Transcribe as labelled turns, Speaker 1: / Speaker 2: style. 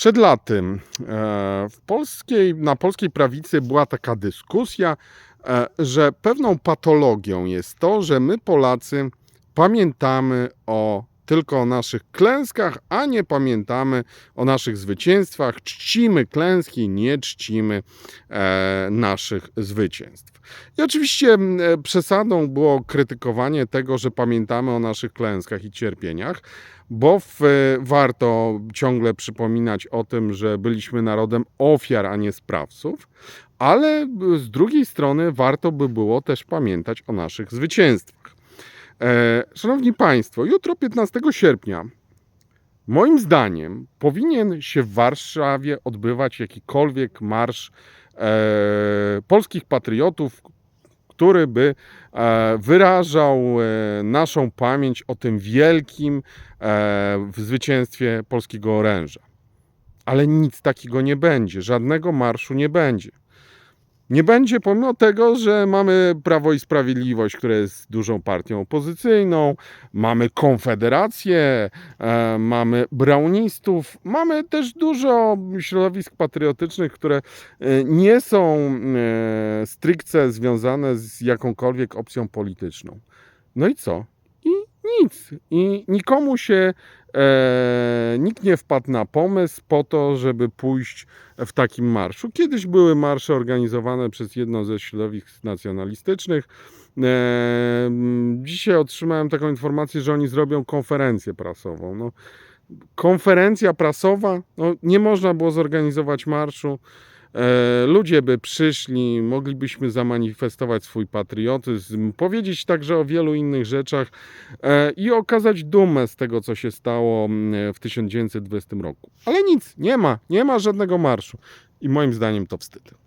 Speaker 1: Przed laty e, w polskiej, na polskiej prawicy była taka dyskusja, e, że pewną patologią jest to, że my Polacy pamiętamy o tylko o naszych klęskach, a nie pamiętamy o naszych zwycięstwach. Czcimy klęski, nie czcimy e, naszych zwycięstw. I oczywiście e, przesadą było krytykowanie tego, że pamiętamy o naszych klęskach i cierpieniach, bo w, e, warto ciągle przypominać o tym, że byliśmy narodem ofiar, a nie sprawców, ale z drugiej strony warto by było też pamiętać o naszych zwycięstwach. E, Szanowni Państwo, jutro 15 sierpnia, moim zdaniem, powinien się w Warszawie odbywać jakikolwiek marsz e, polskich patriotów, który by e, wyrażał naszą pamięć o tym wielkim zwycięstwie polskiego oręża. Ale nic takiego nie będzie, żadnego marszu nie będzie. Nie będzie, pomimo tego, że mamy Prawo i Sprawiedliwość, które jest dużą partią opozycyjną, mamy Konfederację, e, mamy Brownistów, mamy też dużo środowisk patriotycznych, które e, nie są e, stricte związane z jakąkolwiek opcją polityczną. No i co? Nic. I nikomu się e, nikt nie wpadł na pomysł po to, żeby pójść w takim marszu. Kiedyś były marsze organizowane przez jedno ze środowisk nacjonalistycznych. E, dzisiaj otrzymałem taką informację, że oni zrobią konferencję prasową. No, konferencja prasowa, no, nie można było zorganizować marszu. E, ludzie by przyszli, moglibyśmy zamanifestować swój patriotyzm, powiedzieć także o wielu innych rzeczach e, i okazać dumę z tego, co się stało w 1920 roku. Ale nic, nie ma, nie ma żadnego marszu. I moim zdaniem to wstyd.